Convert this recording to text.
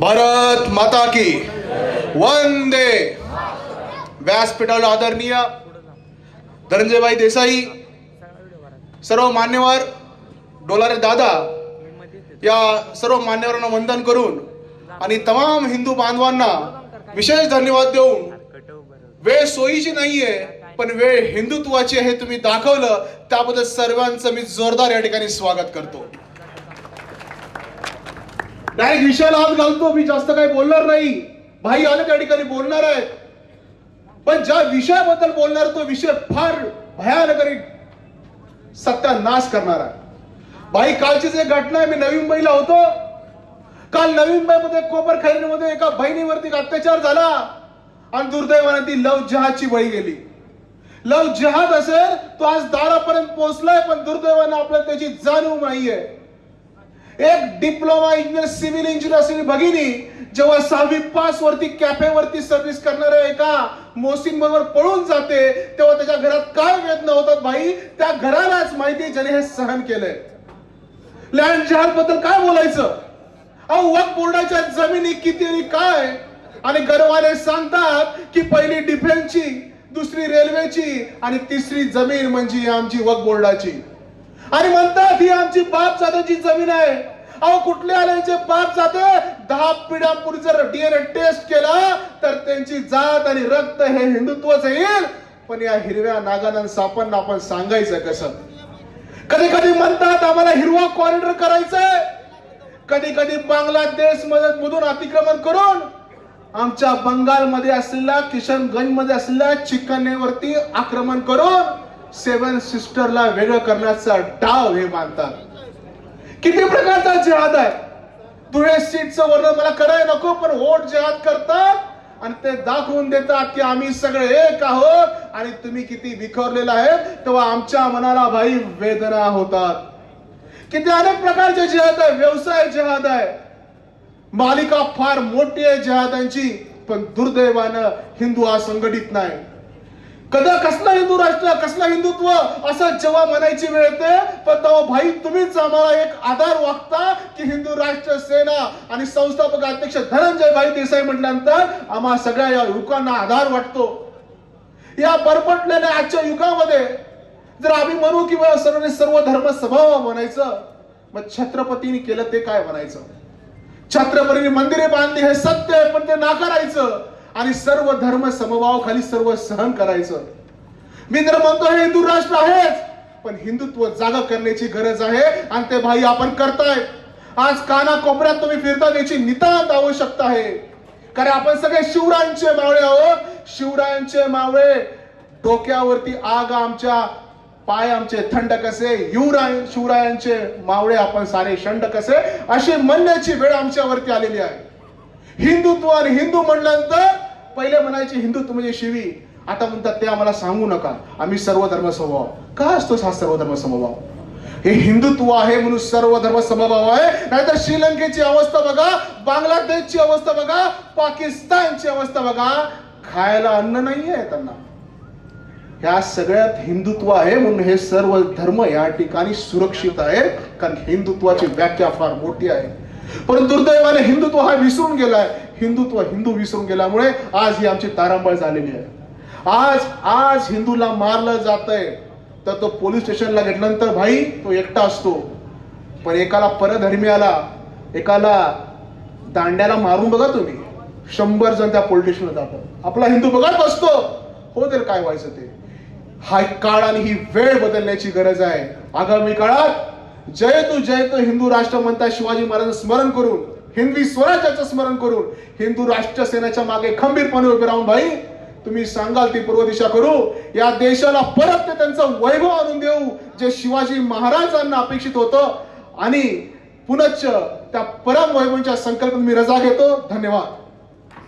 भारत माता की। वंदे। व्यासपीठाला आदरणीय धनंजयभाई देसाई सर्व मान्यवर डोलारे दादा या सर्व मान्यवरांना वंदन करून आणि तमाम हिंदू बांधवांना विशेष धन्यवाद देऊन वेळ सोयीची नाहीये पण वेळ हिंदुत्वाची आहे तुम्ही दाखवलं. त्याबद्दल सर्वांचं मी जोरदार या ठिकाणी स्वागत करतो. डायरेक्ट विषयाला हात घालतो. मी जास्त काही बोलणार नाही. भाई आले त्या ठिकाणी बोलणार आहे पण ज्या विषयाबद्दल बोलणार तो विषय फार भयानक आणि सत्यानाश करणार आहे. भाई कालचीच एक घटना आहे. मी नवी मुंबईला होतो. काल नवी मुंबईमध्ये कोपर खैरीमध्ये एका बहिणीवरती एक अत्याचार झाला. आणि दुर्दैवाने ती लव जहाजची बळी गेली. लव जहाद असेल तो आज दारापर्यंत पोहोचलाय पण दुर्दैवाने आपल्याला त्याची जाणीव नाहीये. एक डिप्लोमा इंजिनियर सिव्हिल इंजिनियर असलेली भगिनी जेव्हा सहावी पास वरती कॅफे वरती सर्व्हिस करणाऱ्या एका मोसिन बरोबर पळून जाते तेव्हा त्याच्या घरात काय वेदना होतात भाई त्या घरालाच माहिती ज्याने हे सहन केलंय. लँड जहाजबद्दल काय बोलायचं? अहो वक बोर्डाच्या जमिनी किती आणि काय? आणि गर्वाने सांगतात की पहिली डिफेन्सची दुसरी रेल्वेची आणि तिसरी जमीन म्हणजे आमची वक बोर्डाची. आणि म्हणतात ही आमची बाप जात्याची जमीन आहे. अहो कुठले आल्याचे बाप जाते दहा पिढ्यापूर्वी जर डीएनए टेस्ट केला तर त्यांची जात आणि रक्त हे हिंदुत्वच येईल. पण या हिरव्या नागानं सापांना आपण सांगायचं कसं? कधी कधी म्हणतात आम्हाला हिरवा कॉरिडॉर करायचंय. कधी कधी बांगलादेशमध्ये मधून अतिक्रमण करून आमच्या बंगालमध्ये असलेल्या किशनगंजमध्ये असलेल्या चिकनेवरती आक्रमण करून सेवन सिस्टरला वेगळं करण्याचा डाव हे मानतात. किती प्रकारचा जिहाद आहे? धुळे सीटचं वर्णन मला करायला नको पण वोट जिहाद करतात आणि ते दाखवून देतात की आम्ही सगळे एक आहोत आणि तुम्ही किती विखरलेला आहे तेव्हा आमच्या मनाला भाई वेदना होतात. किती अनेक प्रकारचे जिहाद आहे व्यवसाय जिहाद आहे. मालिका फार मोठी आहे जिहादांची पण दुर्दैवानं हिंदू हा संघटित नाही. कदा कसला हिंदू राष्ट्र कसला हिंदुत्व? असं जेव्हा म्हणायची वेळ येते पण तेव्हा भाई तुम्हीच आम्हाला एक आधार वागता की हिंदू राष्ट्र सेना आणि संस्थापक अध्यक्ष धनंजय भाई देसाई म्हटल्यानंतर आम्हा सगळ्या या युवकांना आधार वाटतो. या बरपटलेल्या आजच्या युगामध्ये जर आम्ही म्हणू की सर्व सर्व धर्म स्वभाव म्हणायचं मग छत्रपतीने केलं ते काय म्हणायचं? छत्रपतीने मंदिरे बांधली हे सत्य आहे पण ते नाकारायचं. आणि सर्व धर्म समभावाखाली सर्व सहन करायचं. मी तर म्हणतो हे हिंदू राष्ट्र आहेच पण हिंदुत्व जागा करण्याची गरज आहे आणि ते भाई आपण करताय. आज काना कोपऱ्यात तुम्ही फिरता याची नितांत आवश्यकता आहे. कारण आपण सगळे शिवरायांचे मावळे आहोत. शिवरायांचे मावळे डोक्यावरती आग आमच्या पाय आमचे थंड कसे युवराय शिवरायांचे मावळे आपण सारे शंड कसे अशी म्हणण्याची वेळ आमच्यावरती आलेली आहे. हिंदुत्व आणि हिंदू म्हणल्यानंतर पहिले म्हणायचे हिंदुत्व म्हणजे शिवी. आता म्हणतात ते आम्हाला सांगू नका. आम्ही सर्व धर्म समभाव का असतो हा सर्व धर्म समभाव हे हिंदुत्व आहे म्हणून सर्व धर्म समभाव आहे. नाहीतर श्रीलंकेची अवस्था बघा बांगलादेशची अवस्था बघा पाकिस्तानची अवस्था बघा. खायला अन्न नाहीये त्यांना. ह्या सगळ्यात हिंदुत्व आहे म्हणून हे सर्व धर्म या ठिकाणी सुरक्षित आहे कारण हिंदुत्वाची व्याख्या फार मोठी आहे. पण दुर्दैवाने हिंदुत्व हा विसरून गेलाय. हिंदुत्व हिंदू विसरून गेल्यामुळे आज ही आमची तारांबळ झालेली आहे. आज आज हिंदूला मारलं जातंय. तर तो पोलीस स्टेशनला घेतल्यानंतर भाई तो एकटा असतो. पण एकाला परधर्मीयाला एकाला दांड्याला मारून बघा तुम्ही. शंभर जण त्या पोलीस स्टेशनला जातात. आपला हिंदू बघत बसतो. हो तर काय व्हायचं ते? हा काळ आणि ही वेळ बदलण्याची गरज आहे. आगामी काळात जय तू जय तू हिंदू राष्ट्र म्हणता शिवाजी महाराज स्मरण करून हिंदवी स्वराज्याचं स्मरण करून हिंदू राष्ट्र सेनेच्या मागे खंबीरपणे उभे राहून भाई तुम्ही सांगाल ती पूर्व दिशा करू. या देशाला परत ते त्यांचं वैभव आणून देऊ जे शिवाजी महाराजांना अपेक्षित होतं. आणि पुनश्च त्या परम वैभवच्या संकल्पात मी रजा घेतो. धन्यवाद.